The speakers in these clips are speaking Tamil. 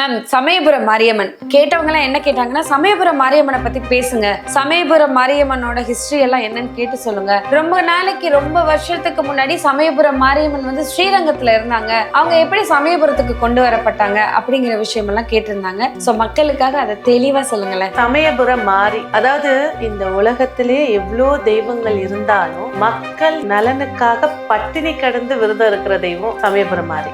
மேம் சமயபுரம் மாரியம்மன். கேட்டவங்க எல்லாம் என்ன கேட்டாங்கன்னா சமயபுரம் மாரியம்மனை பத்தி பேசுங்க. சமயபுரம் மாரியம்மனோட ஹிஸ்டரி எல்லாம் என்னன்னு கேட்டு சொல்லுங்க. ரொம்ப நாளைக்கு ரொம்ப வருஷத்துக்கு முன்னாடி சமயபுரம் மாரியம்மன் வந்து ஸ்ரீரங்கத்துல இருந்தாங்க. அவங்க எப்படி சமயபுரத்துக்கு கொண்டு வரப்பட்டாங்க அப்படிங்கிற விஷயம் எல்லாம் கேட்டிருந்தாங்க. சோ மக்களுக்காக அதை தெளிவா சொல்லுங்களேன். சமயபுரம் மாறி அதாவது இந்த உலகத்திலே எவ்வளோ தெய்வங்கள் இருந்தாலும் மக்கள் நலனுக்காக பட்டினி கடந்து விரதம் இருக்கிற தெய்வம் சமயபுரம் மாறி.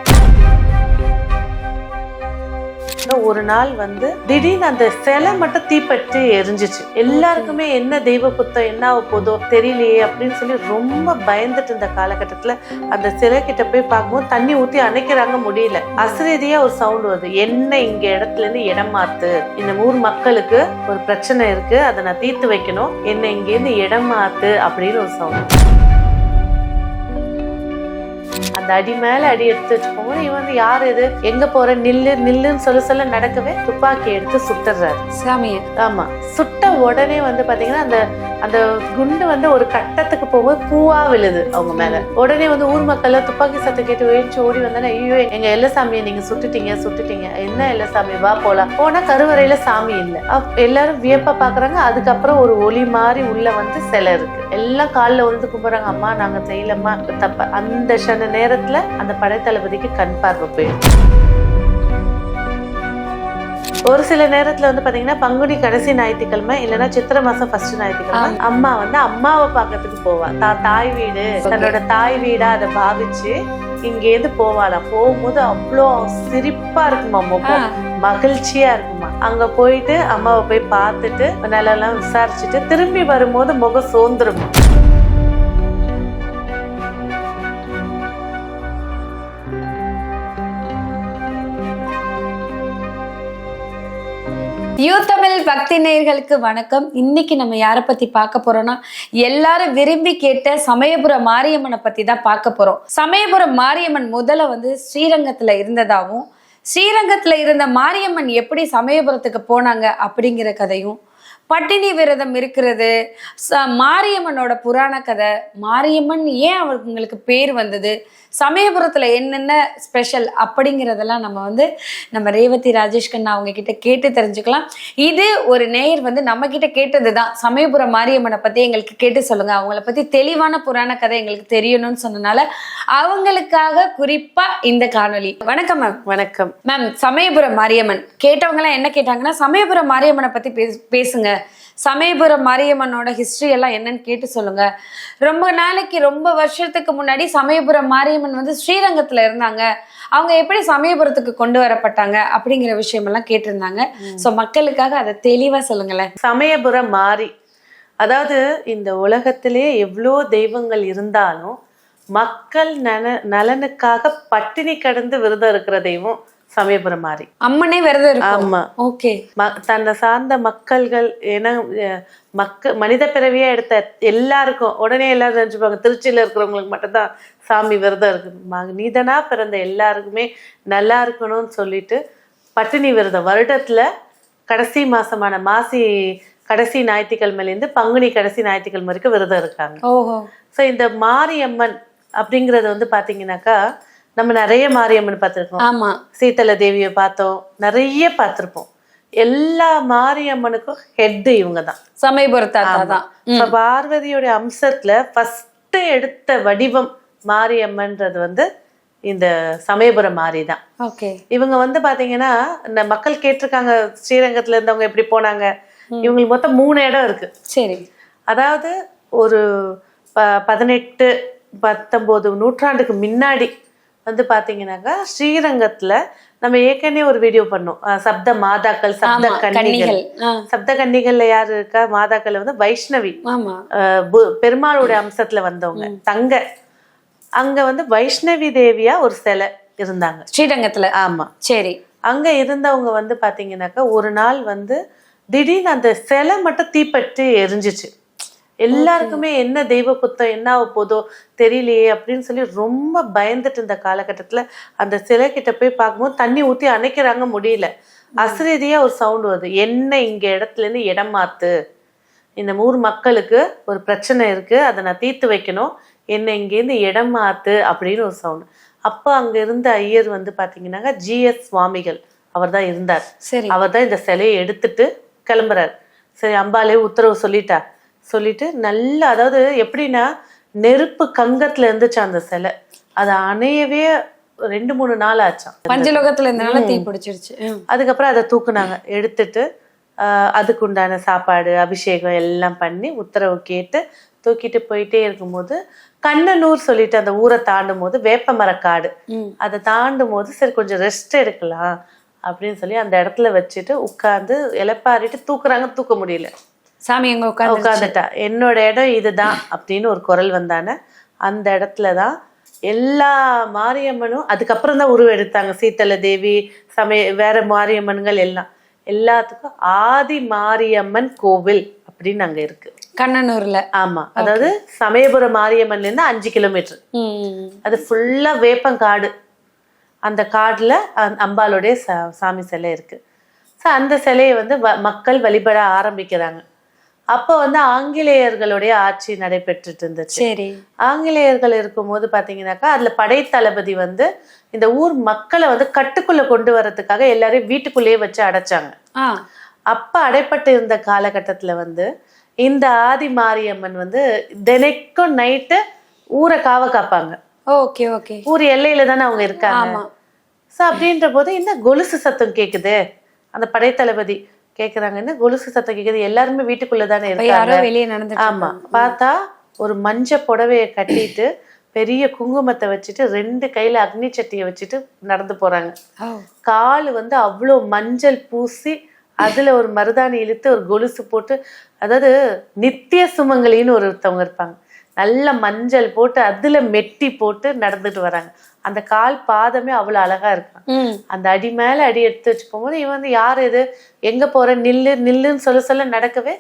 ஒரு நாள் வந்து திடீர்னு அந்த சிலை மட்டும் தீப்பற்றி எரிஞ்சிச்சு. எல்லாருக்குமே என்ன தெய்வ புத்தம் என்ன ஆக போதோ தெரியலையே அப்படின்னு சொல்லி ரொம்ப பயந்துட்டு இருந்த காலகட்டத்தில் அந்த சிலை கிட்ட போய் பார்க்கும்போது தண்ணி ஊற்றி அணைக்கிறாங்க முடியல. அசரீதியா ஒரு சவுண்ட் வருது. என்ன இங்க இடத்துல இருந்து இடம் மாத்து? இந்த ஊர் மக்களுக்கு ஒரு பிரச்சனை இருக்கு. அதை நான் தீர்த்து வைக்கணும். என்ன இங்கேருந்து இடம் மாத்து? அப்படின்னு ஒரு சவுண்ட் அந்த அடி மேல அடி எடுத்து வச்சுக்கோங்க. இவன் வந்து யார் இது? எங்க போற? நில்லு நில்லுன்னு சொல்ல சொல்ல நடக்கவே துப்பாக்கி எடுத்து சுட்டுறாரு. சாமிய ஆமா. சுட்ட உடனே வந்து பாத்தீங்கன்னா அந்த அந்த குண்டு வந்து ஒரு கட்டத்துக்கு போகும்போது பூவா விழுது அவங்க மேல. உடனே வந்து ஊர் மக்கள் துப்பாக்கி சத்தம் கேட்டு வேச்சு ஓடி வந்தானே ஐயோ எங்க எல்லசாமியை நீங்க சுட்டுட்டீங்க சுட்டுட்டீங்க. என்ன எல்லசாமி? வா போலாம். போனா கருவறையில சாமி இல்லை. எல்லாரும் வியப்பா பாக்குறாங்க. அதுக்கப்புறம் ஒரு ஒளி மாதிரி உள்ள வந்து சிலை இருக்கு. எல்லாம் காலில் விழுந்து கும்பிடுறாங்க. அம்மா நாங்க செய்யலம்மா. தப்ப. அந்த க்ஷண நேரத்துல அந்த படைத்தளபதிக்கு கண் பார்வை போயிடும். ஒரு சில நேரத்துல வந்து பாத்தீங்கன்னா பங்குனி கடைசி ஞாயிற்றுக்கிழமை இல்லைன்னா சித்திரை மாசம் ஃபர்ஸ்ட் ஞாயிற்றுக்கிழமை அம்மா வந்து அம்மாவை பார்க்கறதுக்கு போவா. தான் தாய் வீடு தன்னோட தாய் வீடா அதை பாவிச்சு இங்கேருந்து போவாளாம். போகும்போது அவ்வளோ சிரிப்பா இருக்குமா முகம் மகிழ்ச்சியா இருக்குமா. அங்க போயிட்டு அம்மாவை போய் பார்த்துட்டு நிலெல்லாம் விசாரிச்சுட்டு திரும்பி வரும்போது முகம் சோர்ந்துருமா. யூ தமிழ் பக்தி நேயர்களுக்கு வணக்கம். இன்னைக்கு நம்ம யாரை பத்தி பார்க்க போறோம்னா எல்லாரும் விரும்பி கேட்ட சமயபுரம் மாரியம்மனை பத்தி தான் பார்க்க போறோம். சமயபுரம் மாரியம்மன் முதல்ல வந்து ஸ்ரீரங்கத்துல இருந்ததாவும் ஸ்ரீரங்கத்துல இருந்த மாரியம்மன் எப்படி சமயபுரத்துக்கு போனாங்க அப்படிங்கிற கதையும் பட்டினி விரதம் இருக்கிறது ச- மாரியம்மனோட புராண கதை மாரியம்மன் ஏன் அவங்களுக்கு பேர் வந்தது சமயபுரத்துல என்னென்ன ஸ்பெஷல் அப்படிங்கிறதெல்லாம் நம்ம வந்து நம்ம ரேவதி ராஜேஷ் கண்ணா அவங்க கிட்ட கேட்டு தெரிஞ்சுக்கலாம். இது ஒரு நேயர் வந்து நம்ம கிட்ட கேட்டதுதான். சமயபுரம் மாரியம்மனை பத்தி எங்களுக்கு கேட்டு சொல்லுங்க. அவங்கள பத்தி தெளிவான புராண கதை எங்களுக்கு தெரியணும்னு சொன்னனால அவங்களுக்காக குறிப்பா இந்த காணொளி. வணக்கம் மேம் வணக்கம். மேம் சமயபுரம் மாரியம்மன். கேட்டவங்க எல்லாம் என்ன கேட்டாங்கன்னா சமயபுரம் மாரியம்மனை பத்தி பேசு- பேசுங்க. சமயபுரம் மாரியம்மனோட ஹிஸ்டரி எல்லாம் என்னன்னு கேட்டு சொல்லுங்க. ரொம்ப நாளைக்கு ரொம்ப வருஷத்துக்கு முன்னாடி சமயபுரம் மாரியம்மன் வந்து ஸ்ரீரங்கத்துல இருந்தாங்க. அவங்க எப்படி சமயபுரத்துக்கு கொண்டு வரப்பட்டாங்க அப்படிங்கிற விஷயம் எல்லாம் கேட்டிருந்தாங்க சோ மக்களுக்காக அதை தெளிவா சொல்லுங்களேன். சமயபுரம் மாறி. அதாவது இந்த உலகத்திலே எவ்வளோ தெய்வங்கள் இருந்தாலும் மக்கள் நல நலனுக்காக பட்டினி கடந்து விரதம் இருக்கிற தெய்வம் சமயபுரம் மாறி அம்மனே விரதம் ஆமா. ஓகே. தன்னை சார்ந்த மக்கள்கள் ஏன்னா மக்க மனித பிறவியா எடுத்த எல்லாருக்கும் உடனே எல்லாரும் நினைச்சுப்பாங்க திருச்சியில இருக்கிறவங்களுக்கு மட்டும்தான் சாமி விரதம் இருக்கு மனிதனா பிறந்த எல்லாருக்குமே நல்லா இருக்கணும்னு சொல்லிட்டு பட்டினி விரதம். வருடத்துல கடைசி மாசமான மாசி கடைசி ஞாயிற்றுக்கிழமையிலேருந்து பங்குனி கடைசி ஞாயிற்றுக்கிழமை வரைக்கும் விரதம் இருக்காங்க. ஸோ இந்த மாரியம்மன் அப்படிங்கறது வந்து பாத்தீங்கன்னாக்கா நம்ம நிறைய மாரியம்மன் பார்த்திருக்கோம். ஆமா. சீத்தல தேவியை பார்த்தோம். நிறைய பார்த்திருப்போம். எல்லா மாரியம்மனுக்கும் ஹெட் இவங்க தான் சமயபுரத்தாத்தா தான். இப்ப பார்வதியோட அம்சத்துல ஃபர்ஸ்ட் எடுத்த வடிவம் மாரியம்மன்றது வந்து இந்த சமயபுரம் மாரி தான் ஓகே. இவங்க வந்து பாத்தீங்கன்னா இந்த மக்கள் கேட்டிருக்காங்க ஸ்ரீரங்கத்துல இருந்தவங்க எப்படி போனாங்க. இவங்களுக்கு மொத்தம் மூணு இடம் இருக்கு. சரி. அதாவது ஒரு பதினெட்டு பத்தொம்போது நூற்றாண்டுக்கு முன்னாடி வந்து பாத்தீங்கன்னாக்கா ஸ்ரீரங்கத்துல நம்ம ஏற்கனவே ஒரு வீடியோ பண்ணோம். சப்த மாதாக்கள் சப்த கன்னிகள். சப்த கன்னிகள்ல யாரு இருக்கா? மாதாக்கள் வந்து வைஷ்ணவி. பெருமாளுடைய அம்சத்துல வந்தவங்க. தங்க. அங்க வந்து வைஷ்ணவி தேவியா ஒரு சிலை இருந்தாங்க. ஸ்ரீரங்கத்துல? ஆமா. சரி. அங்க இருந்தவங்க வந்து பாத்தீங்கன்னாக்கா ஒரு நாள் வந்து திடீர்னு அந்த சிலை மட்டும் தீப்பற்றி எரிஞ்சிச்சு. எல்லாருக்குமே என்ன தெய்வ குத்தம் என்ன ஆக போதோ தெரியலையே அப்படின்னு சொல்லி ரொம்ப பயந்துட்டு இருந்த காலகட்டத்துல அந்த சிலை கிட்ட போய் பார்க்கும்போது தண்ணி ஊத்தி அணைக்கிறாங்க முடியல. அசரீதியா ஒரு சவுண்ட் வருது. என்ன இங்க இடத்துல இருந்து இடம் மாத்து. இந்த ஊர் மக்களுக்கு ஒரு பிரச்சனை இருக்கு. அதை நான் தீர்த்து வைக்கணும். என்ன இங்கேருந்து இடம் மாத்து அப்படின்னு ஒரு சவுண்ட் அப்போ அங்க இருந்த ஐயர் வந்து பாத்தீங்கன்னாக்கா ஜிஎஸ் சுவாமிகள். அவர் தான் இருந்தார். அவர் தான் இந்த சிலையை எடுத்துட்டு கிளம்புறாரு. சரி அம்பாலே உத்தரவு சொல்லிட்டா சொல்லிட்டு நல்லா அதாவது எப்படின்னா நெருப்பு கங்கத்துல இருந்துச்சு அந்த சிலை. அது அணையவே ரெண்டு மூணு நாள் ஆச்சாம் பஞ்சலோகத்துல இருந்தனால தீ பிடிச்சிருச்சு. அதுக்கப்புறம் அதை தூக்குனாங்க. எடுத்துட்டு அதுக்கு உண்டான சாப்பாடு அபிஷேகம் எல்லாம் பண்ணி உத்தரவு கேட்டு தூக்கிட்டு போயிட்டே இருக்கும்போது கண்ணனூர் சொல்லிட்டு அந்த ஊரை தாண்டும் போது வேப்ப மரக்காடு. அதை தாண்டும் போது சரி கொஞ்சம் ரெஸ்ட் எடுக்கலாம் அப்படின்னு சொல்லி அந்த இடத்துல வச்சுட்டு உட்கார்ந்து இலைப்பாரிட்டு தூக்குறாங்க தூக்க முடியல. சாமி எங்க உட்காந்து உட்காந்துட்டா என்னோட இடம் இதுதான் அப்படின்னு ஒரு குரல் வந்தானே. அந்த இடத்துல தான் எல்லா மாரியம்மனும் அதுக்கப்புறம் தான் உருவம் எடுத்தாங்க. சீத்தல தேவி சமய வேற மாரியம்மன்கள் எல்லாம். எல்லாத்துக்கும் ஆதி மாரியம்மன் கோவில் அப்படின்னு அங்க இருக்கு. கண்ணனூர்ல. ஆமா. அதாவது சமயபுரம் மாரியம்மன்ல இருந்து அஞ்சு கிலோமீட்டர். அது ஃபுல்லா வேப்பங்காடு. அந்த காடுல அம்பாளுடைய சா- சாமி சிலை இருக்கு. ஸோ அந்த சிலையை வந்து மக்கள் வழிபட ஆரம்பிக்கிறாங்க. அப்போ வந்து ஆங்கிலேயர்களுடைய ஆட்சி நடைபெற்றுட்டு இருந்துச்சு. சரி. ஆங்கிலேயர்கள் இருக்கும்போது பாத்தீங்கன்னாக்கா அதுல படைத்தளபதி வந்து இந்த ஊர் மக்களை வந்து கட்டுக்குள்ள கொண்டு வர்றதுக்காக எல்லாரையும் வீட்டுக்குள்ளேயே வச்சு அடைச்சாங்க. அப்ப அடைப்பட்டு இருந்த காலகட்டத்துல வந்து இந்த ஆதி மாரியம்மன் வந்து தினைக்கும் நைட்டு ஊரை காவ காப்பாங்க. Okay okay. ஊர் எல்லையில தானே அவங்க இருக்காங்க. ஆமா. சோ அப்படின்ற போது என்ன கொலுசு சத்தம் கேக்குது? அந்த படைத்தளபதி கேக்குறாங்க என்ன கொலுசு சத்தம் கேக்குது. எல்லாருமே வீட்டுக்குள்ள தானே இப்ப இருக்காங்க. வெளியே நடந்துட்டு ஆமா. பார்த்தா ஒரு மஞ்ச புடவைய கட்டிட்டு பெரிய குங்குமத்தை வச்சுட்டு ரெண்டு கையில அக்னி சட்டியை வச்சுட்டு நடந்து போறாங்க. கால் வந்து அவ்வளோ மஞ்சள் பூசி அதுல ஒரு மருதாணி இழுத்து ஒரு கொலுசு போட்டு அதாவது நித்திய சுமங்கலின்னு ஒருத்தவங்க இருப்பாங்க. நல்ல மஞ்சள் போட்டு அதுல மெட்டி போட்டு நடந்துட்டு வராங்க. அந்த கால் பாதமே அவ்வளவு அழகா இருக்கும். அந்த அடி மேல அடி எடுத்து வச்சு போகும்போது இவன் வந்து யார் இது? எங்க போற? நில்லு நில்லுன்னு சொல்ல சொல்ல நடக்கவே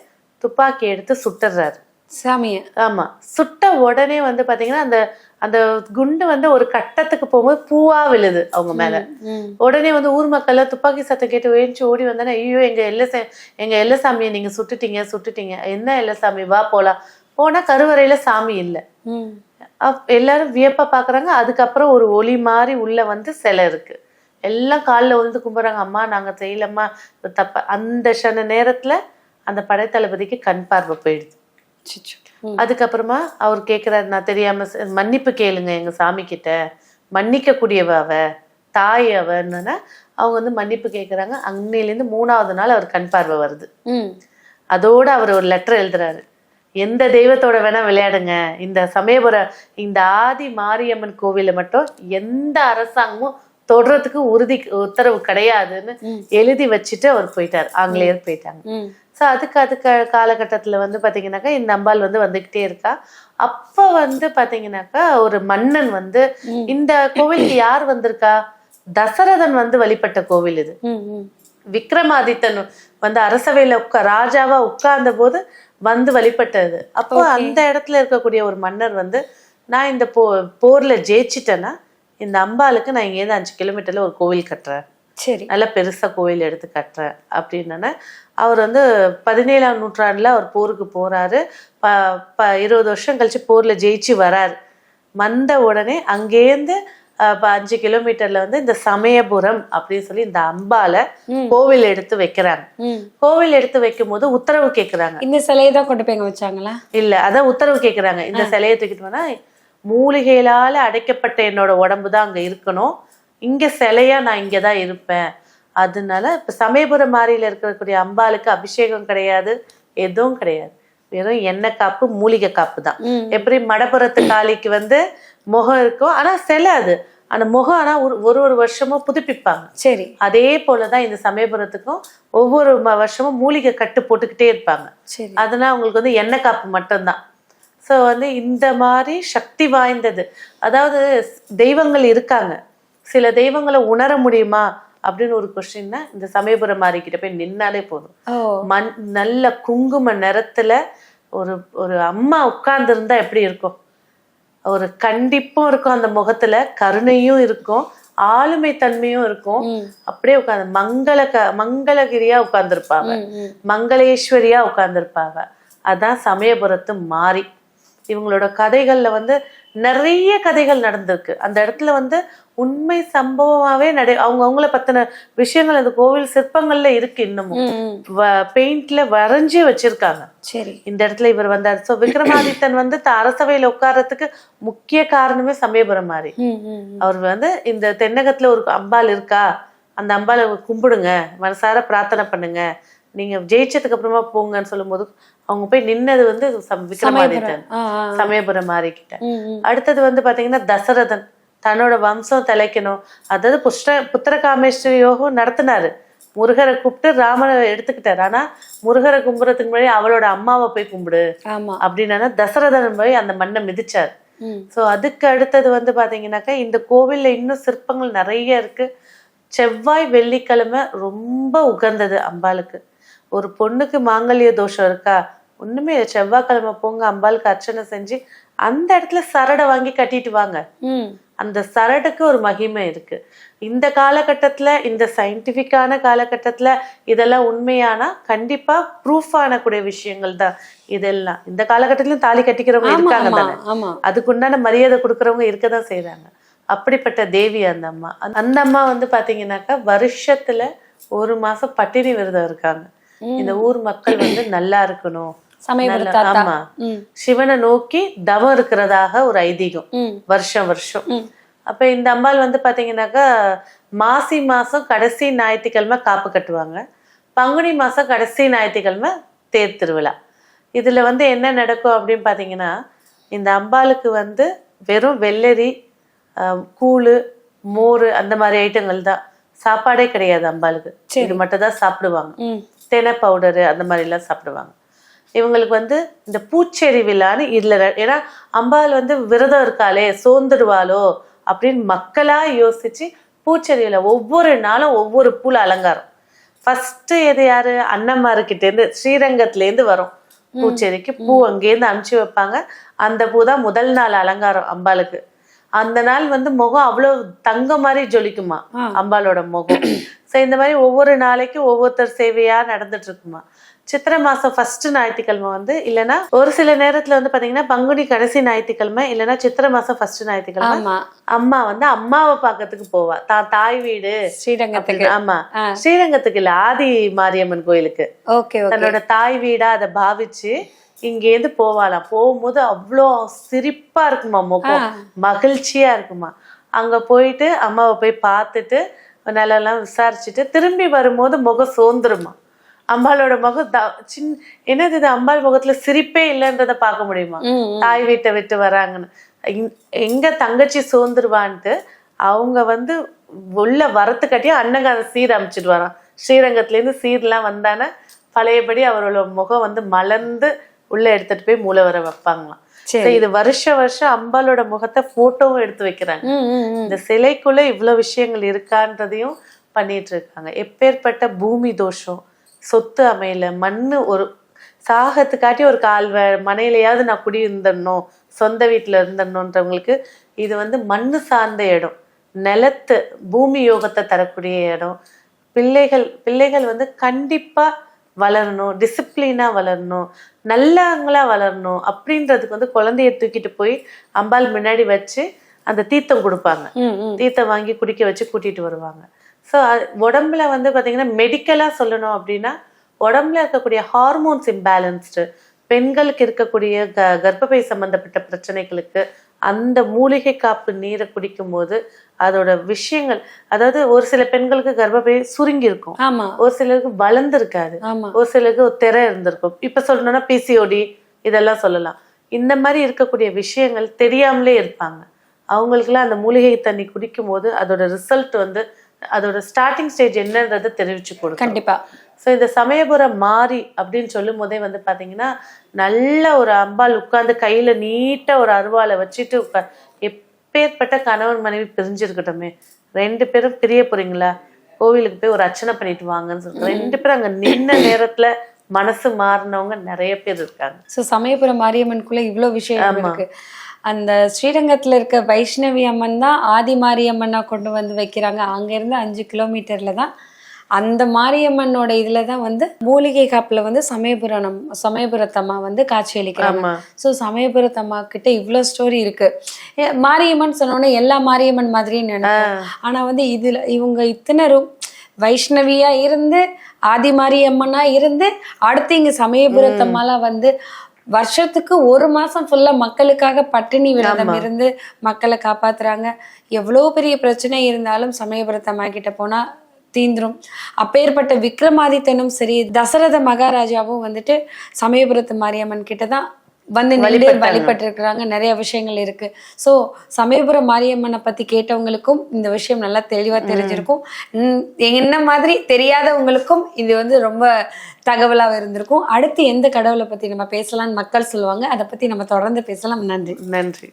துப்பாக்கி எடுத்து சுட்டுறாரு. சாமிய. ஆமா. சுட்ட உடனே வந்து பாத்தீங்கன்னா அந்த அந்த குண்டு வந்து ஒரு கட்டத்துக்கு போகும்போது பூவா விழுது அவங்க மேல. உடனே வந்து ஊர் மக்கள் துப்பாக்கி சத்தம் கேட்டு வேணிச்சு ஓடி வந்தானே ஐயோ எங்க எல்ல எங்க எல்லசாமியை நீங்க சுட்டுட்டீங்க சுட்டுட்டீங்க. என்ன எல்லசாமி? வா போலாம். போனா கருவறையில சாமி இல்ல. எல்லாரும் வியப்பா பாக்குறாங்க. அதுக்கப்புறம் ஒரு ஒளி மாதிரி உள்ள வந்து சிலை இருக்கு. எல்லாம் காலில் விழுந்து கும்பிட்றாங்க அம்மா நாங்க செய்யலம்மா. தப்பா. அந்த க்ஷண நேரத்துல அந்த படைத்தளபதிக்கு கண் பார்வை போயிடுது. அதுக்கப்புறமா அவர் கேக்குறாரு நான் தெரியாம மன்னிப்பு கேளுங்க. எங்க சாமி கிட்ட மன்னிக்க கூடியவ அவ தாய் அவன்னா அவங்க வந்து மன்னிப்பு கேக்குறாங்க. அன்னையிலேருந்து மூணாவது நாள் அவர் கண் பார்வை வருது. ம். அதோட அவர் ஒரு லெட்டர் எழுதுறாரு. எந்த தெய்வத்தோட வேணா விளையாடுங்க. இந்த சமயபுர இந்த ஆதி மாரியம்மன் கோவில மட்டும் எந்த அரசாங்கமும் தொடுறதுக்கு உறுதி உத்தரவு கிடையாதுன்னு. எழுதி வச்சுட்டு அவர் போயிட்டார். ஆங்கிலேயர் போயிட்டாங்க. ஸோ அதுக்கு அதுக்கு காலகட்டத்துல வந்து பாத்தீங்கன்னாக்கா இந்த அம்பாள் வந்து வந்துகிட்டே இருக்கா. அப்ப வந்து பாத்தீங்கன்னாக்கா ஒரு மன்னன் வந்து. இந்த கோவிலுக்கு யார் வந்திருக்கா? தசரதன் வந்து வழிபட்ட கோவில் இது. விக்ரமாதித்தன் வந்து அரசவையில உட்கா ராஜாவா உட்கார்ந்த போது வந்து வழிபட்டது. அப்போ அந்த இடத்துல இருக்கக்கூடிய ஒரு மன்னர் வந்து நான் இந்த போ போர்ல ஜெயிச்சிட்டேன்னா இந்த அம்பாளுக்கு நான் இங்கேருந்து அஞ்சு கிலோமீட்டர்ல ஒரு கோவில் கட்டுறேன். சரி. நல்ல பெருசா கோவில் எடுத்து கட்டுறேன். அப்படின்னா அவர் வந்து பதினேழாம் நூற்றாண்டுல அவர் போருக்கு போறாரு. ப ப இருபது வருஷம் கழிச்சு போர்ல ஜெயிச்சு வராரு. வந்த உடனே அங்கேருந்து இப்ப அஞ்சு கிலோமீட்டர்ல வந்து இந்த சமயபுரம் அப்படின்னு சொல்லி இந்த அம்பால. கோவில் எடுத்து வைக்கிறாங்க. கோவில் எடுத்து வைக்கும் போது உத்தரவு கேக்குறாங்க. இந்த சிலையை தான் கொண்டு போய் வச்சாங்களா? இல்ல அதான் உத்தரவு கேக்குறாங்க. இந்த சிலையை தூக்கிட்டு போனா மூலிகைகளால அடைக்கப்பட்ட என்னோட உடம்பு தான் அங்க இருக்கணும். இங்க சிலையா நான் இங்கதான் இருப்பேன். அதனால இப்ப சமயபுரம் மாரியில இருக்கக்கூடிய அம்பாளுக்கு அபிஷேகம் கிடையாது எதுவும் கிடையாது. வெறும் எண்ணெய் காப்பு மூலிகை காப்பு தான். எப்படி மடப்புறத்து காளிக்கு வந்து முகம் இருக்கும். ஆனா சிலை அது. அந்த முகம் ஆனா ஒரு ஒரு ஒரு வருஷமும் புதுப்பிப்பாங்க. சரி. அதே போலதான் இந்த சமயபுரத்துக்கும் ஒவ்வொரு வருஷமும் மூலிகை கட்டு போட்டுக்கிட்டே இருப்பாங்க. சரி. அதனால அவங்களுக்கு வந்து எண்ணெய் காப்பு மட்டும்தான். ஸோ வந்து இந்த மாதிரி சக்தி வாய்ந்தது. அதாவது தெய்வங்கள் இருக்காங்க. சில தெய்வங்களை உணர முடியுமா? அப்படின்னு ஒரு கொஸ்டின்னா இந்த சமயபுரம் மாறி கிட்ட போய் நின்னாலே போதும். மண் நல்ல குங்கும நிறத்துல ஒரு ஒரு அம்மா உட்கார்ந்து இருந்தா எப்படி இருக்கும்? ஒரு கண்டிப்பும் இருக்கும் அந்த முகத்துல கருணையும் இருக்கும் ஆளுமை தன்மையும் இருக்கும் அப்படியே உட்கார்ந்து மங்கள க மங்களகிரியா உட்கார்ந்துருப்பாங்க மங்களேஸ்வரியா உட்கார்ந்துருப்பாங்க அதான் சமயபுரத்து மாறி. இவங்களோட கதைகள்ல வந்து நிறைய கதைகள் நடந்திருக்கு. அந்த இடத்துல வந்து உண்மை சம்பவமாவே நடை அவங்க அவங்கள பத்தின விஷயங்கள் அந்த கோவில் சிற்பங்கள்ல இருக்கு இன்னமும். பெயிண்ட்ல வரைஞ்சே வச்சிருக்காங்க. சரி. இந்த இடத்துல இவர் வந்தார். சோ விக்ரமாதித்தன் வந்து அரசவையில உட்கார்றதுக்கு முக்கிய காரணமே சமயபுரம் மாதிரி. அவர் வந்து இந்த தென்னகத்துல ஒரு அம்பாள் இருக்கா? அந்த அம்பாளை கும்பிடுங்க. மனசார பிரார்த்தனை பண்ணுங்க. நீங்க ஜெயிச்சதுக்கு அப்புறமா போங்கன்னு சொல்லும்போது அவங்க போய் நின்னது வந்து விக்ரமாதித்தன். ஆ, ஆ. சமயபுரம் மாறி கிட்ட ம், ம். அடுத்தது வந்து பாத்தீங்கன்னா தசரதன். தன்னோட வம்சம் தலைக்கணும் அதாவது புஷ்ட புத்திர காமேஸ்வரி யோகம் நடத்தினாரு. முருகரை கூப்பிட்டு ராமனை எடுத்துக்கிட்டாரு. ஆனா முருகரை கும்புறதுக்கு முன்னாடி அவளோட அம்மாவை போய் கும்பிடு ஆமா. அப்படின்னா தசரதன் போய் அந்த மண்ணை மிதிச்சார். ஸோ அதுக்கு அடுத்தது வந்து பாத்தீங்கன்னாக்கா இந்த கோவில்ல இன்னும் சிற்பங்கள் நிறைய இருக்கு. செவ்வாய் வெள்ளிக்கிழமை ரொம்ப உகந்தது அம்பாளுக்கு. ஒரு பொண்ணுக்கு மாங்கல்ய தோஷம் இருக்கா? ஒண்ணுமே. செவ்வாய்க்கிழமை போங்க அம்பாளுக்கு அர்ச்சனை செஞ்சு அந்த இடத்துல சரடை வாங்கி கட்டிட்டு வாங்க. அந்த சரடுக்கு ஒரு மகிமை இருக்கு. இந்த காலகட்டத்துல இந்த சயின்டிபிக்கான காலகட்டத்துல இதெல்லாம் உண்மையானா கண்டிப்பா ப்ரூஃப் ஆனக்கூடிய விஷயங்கள் தான். இதெல்லாம். இந்த காலகட்டத்திலும் தாலி கட்டிக்கிறவங்க இருக்காங்க தானே? அதுக்குண்டான மரியாதை கொடுக்கறவங்க இருக்கதான் செய்றாங்க. அப்படிப்பட்ட தேவி அந்த அம்மா. அந்த அம்மா வந்து பாத்தீங்கன்னாக்கா வருஷத்துல ஒரு மாசம் பட்டினி விரதம் இருக்காங்க. இந்த ஊர் மக்கள் வந்து நல்லா இருக்கணும். ஆமா. சிவனை நோக்கி தவம் இருக்கிறதாக ஒரு ஐதீகம். வருஷம் வருஷம். அப்ப இந்த அம்பாள் வந்து பாத்தீங்கன்னாக்கா மாசி மாசம் கடைசி ஞாயிற்றுக்கிழமை காப்பு கட்டுவாங்க. பங்குனி மாசம் கடைசி ஞாயிற்றுக்கிழமை தேர் திருவிழா. இதுல வந்து என்ன நடக்கும் அப்படின்னு பாத்தீங்கன்னா இந்த அம்பாளுக்கு வந்து வெறும் வெள்ளரி கூழு மோர் அந்த மாதிரி ஐட்டங்கள் தான். சாப்பாடே கிடையாது அம்பாளுக்கு. இது மட்டும் தான் சாப்பிடுவாங்க. தெனை பவுடரு அந்த மாதிரி எல்லாம் சாப்பிடுவாங்க. இவங்களுக்கு வந்து இந்த பூச்செரி விழான்னு இதுல ஏன்னா அம்பாள் வந்து விரதம் இருக்காளே சோர்ந்துடுவாளோ அப்படின்னு மக்களா யோசிச்சு பூச்செரி விழா ஒவ்வொரு நாளும் ஒவ்வொரு பூல அலங்காரம். ஃபர்ஸ்ட் எது யாரு? அன்னம்மாருக்கிட்ட இருந்து ஸ்ரீரங்கத்துல இருந்து வரும் பூச்செரிக்கு பூ அங்கேருந்து அனுப்பிச்சு வைப்பாங்க. அந்த பூ தான் முதல் நாள் அலங்காரம் அம்பாளுக்கு. அந்த நாள் வந்து முகம் அவ்வளவு தங்க மாதிரி ஜொலிக்குமா? ஆ. அம்பாளோட முகம். சோ இந்த மாதிரி ஒவ்வொரு நாளைக்கும் ஒவ்வொருத்தர் சேவையா நடந்துட்டு இருக்குமா? சித்திரை மாசம் ஃபர்ஸ்ட் ஞாயிற்றுக்கிழமை வந்து இல்லைன்னா ஒரு சில நேரத்துல வந்து பாத்தீங்கன்னா பங்குனி கடைசி ஞாயிற்றுக்கிழமை இல்லைன்னா சித்திரை மாசம் ஃபர்ஸ்ட் ஞாயிற்றுக்கிழமை. அம்மா வந்து அம்மாவை பார்க்கறதுக்கு போவா. தான் தாய் வீடு. ஸ்ரீரங்கத்துக்கு. ஆமா. ஸ்ரீரங்கத்துக்கு இல்ல ஆதி மாரியம்மன் கோயிலுக்கு. தன்னோட தாய் வீடா அதை பாவிச்சு இங்கேருந்து போவாளாம். போகும்போது அவ்வளோ சிரிப்பா இருக்குமா முகம். மகிழ்ச்சியா இருக்குமா. அங்க போயிட்டு அம்மாவை போய் பார்த்துட்டு நல்லாலாம் விசாரிச்சுட்டு திரும்பி வரும்போது முகம் சோர்ந்துருமா. அம்பாளோட முகம் த- சின்ன என்னது இது? அம்பாள் முகத்துல சிரிப்பே இல்லைன்றத பார்க்க முடியுமா. தாய் வீட்டை விட்டு வராங்கன்னு. எங்க தங்கச்சி சோர்ந்துருவான்ட்டு அவங்க வந்து உள்ள வரத்துக்காட்டியே அண்ணங்க அதை சீர் அமைச்சிட்டு வரான் ஸ்ரீரங்கத்துல இருந்து சீர்லாம் வந்தானே பழையபடி அவரோட முகம் வந்து மலர்ந்து உள்ள எடுத்துட்டு போய் மூலவர வைப்பாங்களாம். சரி. So இது வருஷ வருஷம் அம்பாளோட முகத்தை போட்டோவும் எடுத்து வைக்கிறாங்க. இந்த சிலைக்குள்ள இவ்வளவு விஷயங்கள் இருக்கான்றதையும் பண்ணிட்டு இருக்காங்க. எப்பேற்பட்ட பூமி தோஷம் சொத்து அமையல மண்ணு ஒரு சாகத்துக்காட்டி ஒரு கால்வ மனையிலையாவது நான் குடி இருந்துடணும் சொந்த வீட்டுல இருந்துடணுன்றவங்களுக்கு இது வந்து மண்ணு சார்ந்த இடம். நிலத்து பூமி யோகத்தை தரக்கூடிய இடம். பிள்ளைகள் பிள்ளைகள் வந்து கண்டிப்பா வளரணும் டிசிப்ளினா வளரணும். நல்லவங்களா வளரணும் அப்படின்றதுக்கு வந்து குழந்தைய தூக்கிட்டு போய் அம்பாள் முன்னாடி வச்சு அந்த தீர்த்தம் கொடுப்பாங்க. தீர்த்தம் வாங்கி குடிக்க வச்சு கூட்டிட்டு வருவாங்க ஸோ உடம்புல வந்து பாத்தீங்கன்னா மெடிக்கலா சொல்லணும் அப்படின்னா உடம்புல இருக்கக்கூடிய ஹார்மோன்ஸ் இம்பேலன்ஸ்டு பெண்களுக்கு இருக்கக்கூடிய க கர்ப்பப்பை சம்பந்தப்பட்ட பிரச்சனைகளுக்கு அந்த மூலிகை காப்பு நீரை குடிக்கும் போது அதோட விஷயங்கள் அதாவது ஒரு சில பெண்களுக்கு கர்ப்பப்பை சுருங்கி இருக்கும் ஆமா. ஒரு சிலருக்கு வளர்ந்து இருக்காது ஆமா. ஒரு சிலருக்கு ஒரு திரை இருந்திருக்கும். இப்ப சொல்லணும்னா பிசிஓடி இதெல்லாம் சொல்லலாம். இந்த மாதிரி இருக்கக்கூடிய விஷயங்கள் தெரியாமலே இருப்பாங்க. அவங்களுக்குலாம் அந்த மூலிகை தண்ணி குடிக்கும் போது அதோட ரிசல்ட் வந்து அதோட ஸ்டார்டிங் ஸ்டேஜ் என்னன்றதை தெரிவிச்சு கொடுக்கும். கண்டிப்பா. ஸோ இந்த சமயபுரம் மாறி அப்படின்னு சொல்லும் போதே வந்து பாத்தீங்கன்னா நல்ல ஒரு அம்பாள் உட்கார்ந்து கையில நீட்டா ஒரு அருவாளை வச்சுட்டு உட்கா எப்பேற்பட்ட கணவன் மனைவி பிரிஞ்சிருக்கட்டுமே. ரெண்டு பேரும் பிரிய போறீங்களா? கோவிலுக்கு போய் ஒரு அர்ச்சனை பண்ணிட்டு வாங்கன்னு சொல்லிட்டு. ரெண்டு பேரும் அங்க நின்ன நேரத்துல மனசு மாறினவங்க நிறைய பேர் இருக்காங்க. ஸோ சமயபுரம் மாரியம்மனுக்குள்ள இவ்வளோ விஷயம் இருக்கு. அந்த ஸ்ரீரங்கத்துல இருக்க வைஷ்ணவி அம்மன் தான் ஆதி மாரியம்மனா கொண்டு வந்து வைக்கிறாங்க. அங்க இருந்து அஞ்சு கிலோமீட்டர்ல தான் அந்த மாரியம்மனோட இதுல தான் வந்து மூலிகை காப்புல வந்து சமயபுரம் சமயபுரத்தம்மா வந்து காட்சி அளிக்கிறாங்க. ஆமா. ஸோ சமயபுரத்தம்மா கிட்ட இவ்வளோ ஸ்டோரி இருக்கு. மாரியம்மன் சொன்னோன்னே எல்லா மாரியம்மன் மாதிரியும் நினைப்போம். ஆனா வந்து இதுல இவங்க இத்தனை ரூ வைஷ்ணவியா இருந்து ஆதி மாரியம்மனா இருந்து அடுத்து இங்க சமயபுரத்தம்மாலாம் வந்து வருஷத்துக்கு ஒரு மாசம் ஃபுல்லா மக்களுக்காக பட்டினி விரதம் இருந்து மக்களை காப்பாத்துறாங்க. எவ்வளோ பெரிய பிரச்சனை இருந்தாலும் சமயபுரத்தம்மா கிட்ட போனா தீந்துரும். அப்பேற்பட்ட விக்ரமாதித்தனும் சரி தசரத மகாராஜாவும் வந்துட்டு சமயபுரத்து மாரியம்மன் கிட்ட தான் வந்து நின்று வழிபட்டாங்க. வழிபட்டு இருக்கிறாங்க நிறைய விஷயங்கள் இருக்கு. ஸோ சமயபுரம் மாரியம்மனை பத்தி கேட்டவங்களுக்கும் இந்த விஷயம் நல்லா தெளிவா தெரிஞ்சிருக்கும். என்ன மாதிரி தெரியாதவங்களுக்கும் இது வந்து ரொம்ப தகவலா இருந்திருக்கும். அடுத்து எந்த கடவுளை பத்தி நம்ம பேசலாம்னு மக்கள் சொல்லுவாங்க. அதை பத்தி நம்ம தொடர்ந்து பேசலாம். நன்றி. நன்றி.